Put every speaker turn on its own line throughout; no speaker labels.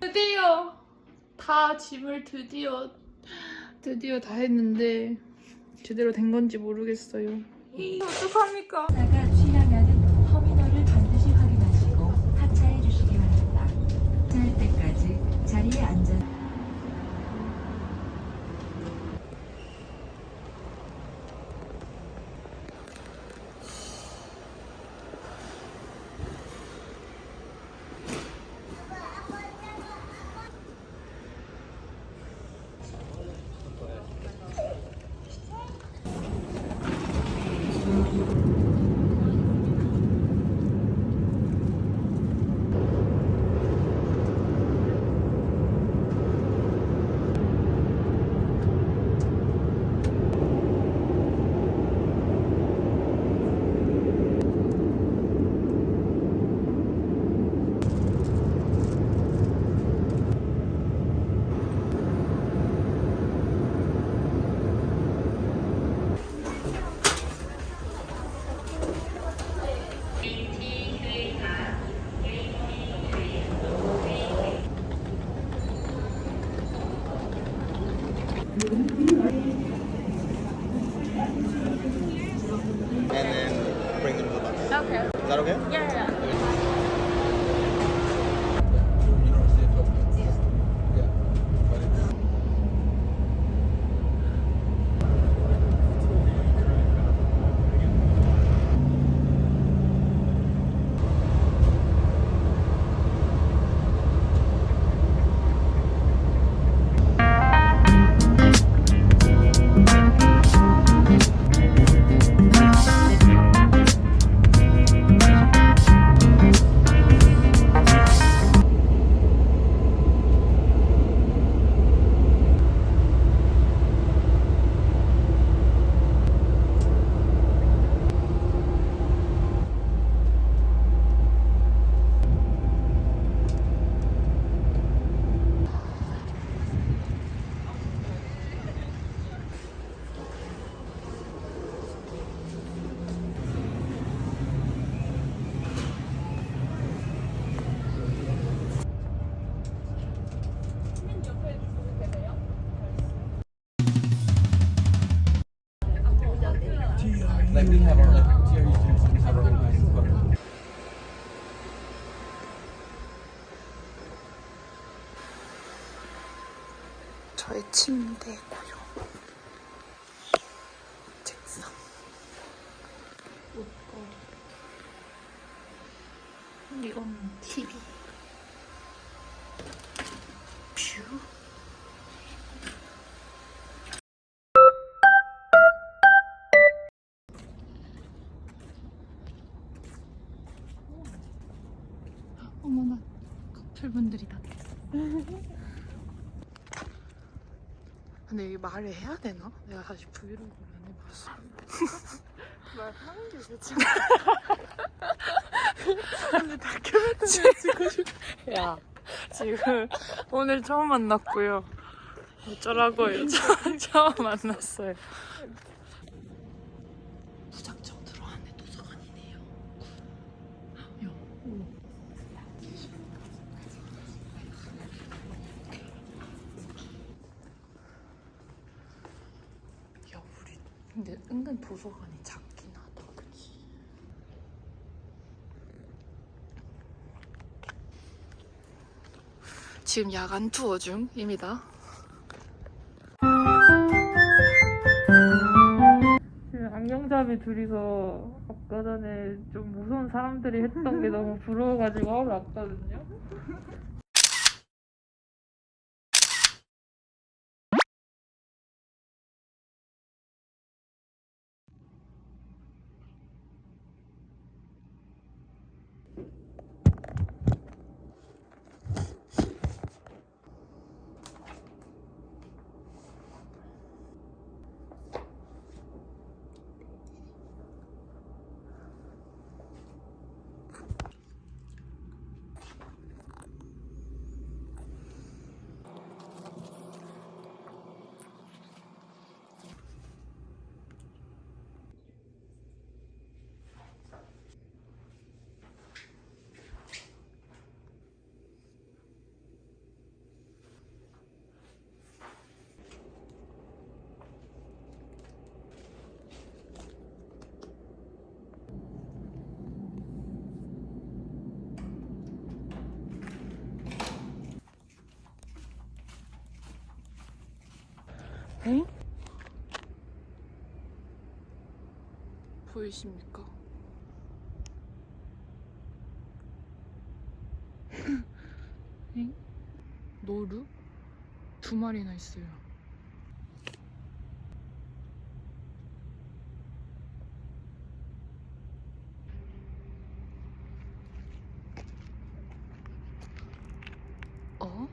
드디어 다 짐을 드디어 드디어 다 했는데 제대로 된 건지 모르겠어요. 어떡합니까?
Like we have our like TRE students and we have organized but
저의 침대 고요. 책상. 옷걸이. 이건 TV. 커플분들이 다 됐어. 근데 이게 말을 해야 되나? 내가 다시 브이로그를 안 해봤어. 말하는 게 좋지. 근데 다큐멘터리 찍고 싶어. 야, 지금 오늘 처음 만났고요. 어쩌라고요? 처음, 처음 만났어요. 무작정 들어왔네 도서관이네요. 야, 오. 야 우리 근데 은근 도서관이 작긴 하다 그치? 지금 야간 투어 중입니다 지금 안경잡이 둘이서 아까 전에 좀 무서운 사람들이 했던 게 너무 부러워가지고 하러 왔거든요 보이십니까? 엥? 노루? 두 마리나 있어요. 어?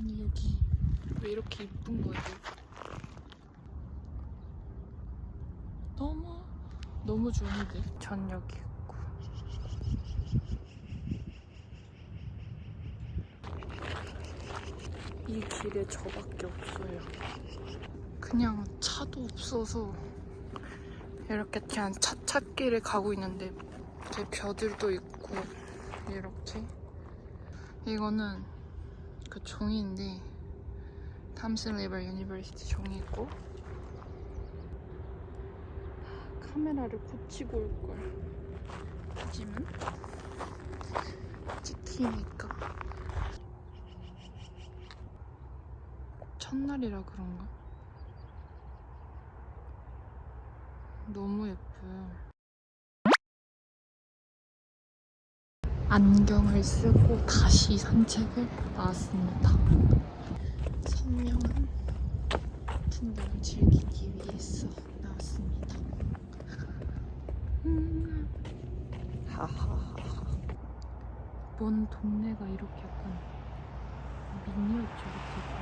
아니 여기 왜 이렇게 이쁜 거예요? 너무 너무 좋은데 전 여기 있고 이 길에 저밖에 없어요. 그냥 차도 없어서 이렇게 그냥 차 찾기를 가고 있는데 제 벼들도 있고 이렇게 이거는 그 종이인데 탐슨 리버 유니버시티 종이고 카메라를 고치고 올걸 하지만 찍히니까. 첫날이라 그런가? 너무 예뻐요 안경을 쓰고 다시 산책을 나왔습니다. 선명한 풍경을 즐기기 위해서 나왔습니다. 음. 하하하하. 먼 동네가 이렇게 약간 미니어처 같아.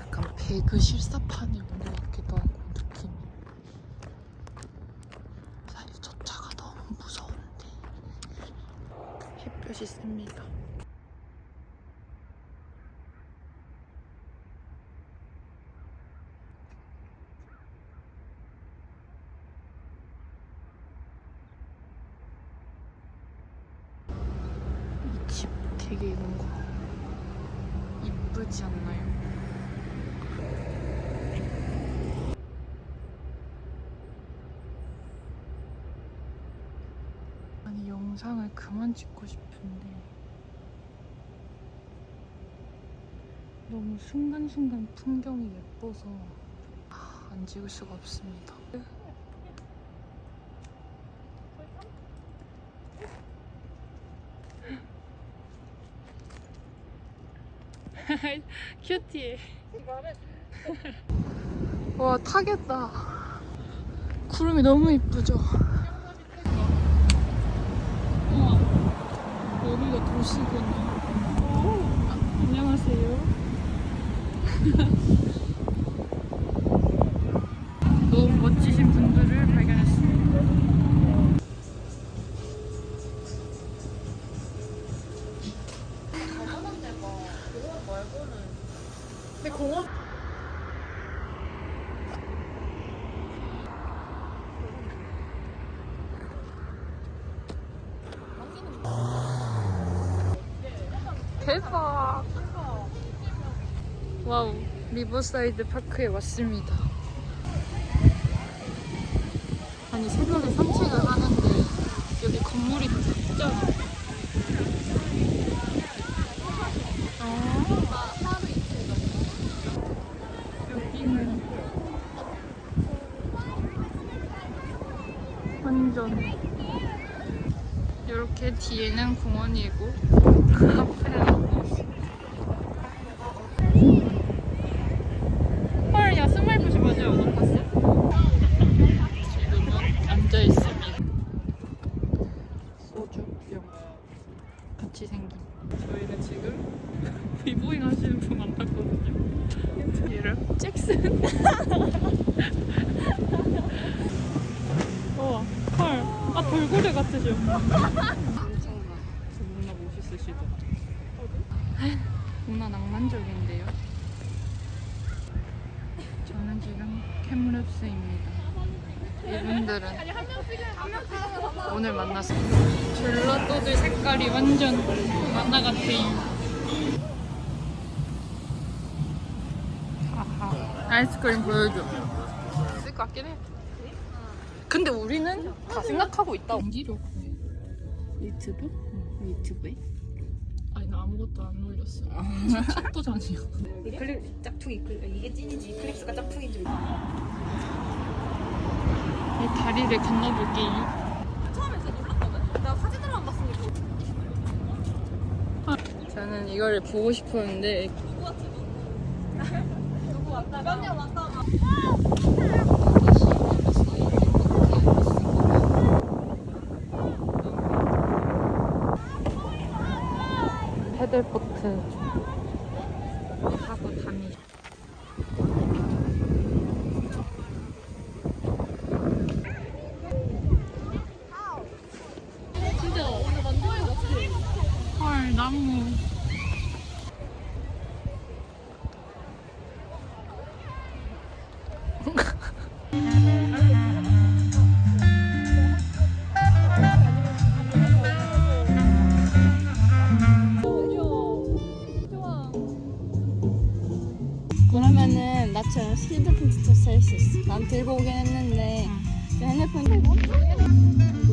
약간 배그 실사판에 온것 같기도 하고 느낌이. 사실 저 차가 너무 무서운데 햇볕이 셉니다. 이 집 되게 뭔가 이쁘지 않나요? 영상을 그만 찍고 싶 은데 너무 순간순간 풍경이 예뻐서 아, 안 찍을 수가 없습니다. 큐티. 와 타겠다. 구름이 너무 이쁘죠? 우와, 여기가 도시구나. 아, 안녕하세요. 대박. 와우, 리버사이드 파크에 왔습니다. 아니 새벽에 산책을 하는데 여기 건물이 다작잖아. 아, 여기는 완전 이렇게 뒤에는 공원이고 헐. 이름 잭슨. 어, 헐. 아 돌고래 같으셔. 괜찮아. 누나 멋있으시다. 누나 낭만적인데요. 저는 지금 캠랩스입니다. 이분들은 오늘 만났어요. 젤라또들 색깔이 완전 만화 같아요. 아이스크림 보여줘. 것 같긴 해. 근데 우리는 다 생각하고 있다. 연기력.
유튜브? 유튜브에?
아무것도 안 올렸어. 챗도전이야.
이클립 짝퉁 이클립 이게 찐이지 이클립스가 짝퉁인 줄.
이 다리를 건너볼게요.
처음에 진짜 놀랐거든. 나 사진으로만 봤으니까.
저는 이거를 보고 싶었는데
몇년 왔다.
패들보트
난 들고 오긴 했는데 그 핸드폰
아니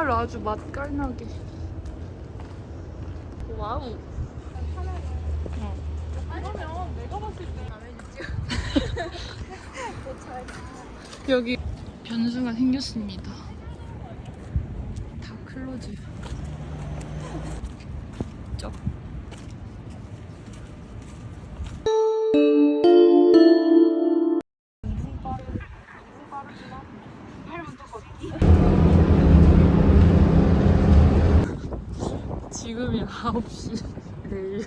벽화를 아주 맛깔나게. 와우. 어. 여기 변수가 생겼습니다. 다 클로즈. 지금이 9시래요.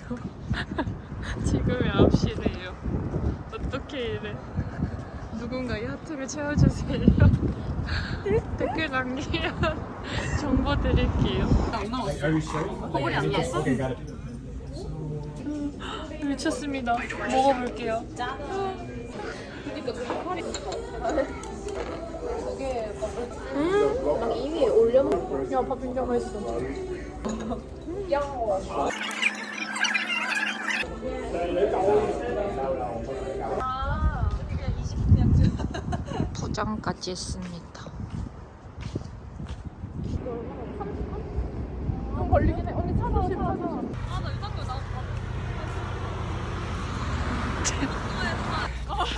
지금이 9시래요. 어떻게 이래? 누군가 이 하트를 채워주세요. 댓글 남기면 정보 드릴게요.
거울이 안 났어? It.
미쳤습니다. 먹어볼게요. 음,
이미 올려놓은
야, 밥 진짜 맛있어. 포장까지 했습니다. 걸리긴 해. 언니 찾아, 찾아.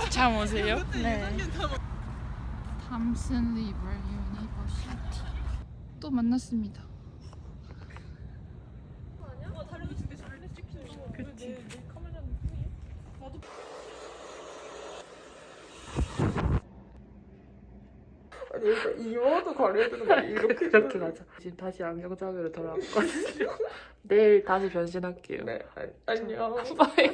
참 오세요? 네. 담슨 리버 유니버시티 또 만났습니다. 그치.
아니 그러니까 이모도 가려야 되는 거야 이렇게
이렇게 가자. 지금 다시 안경잡이로 돌아왔거든요. 내일 다시 변신할게요.
네 아, 안녕
빠이.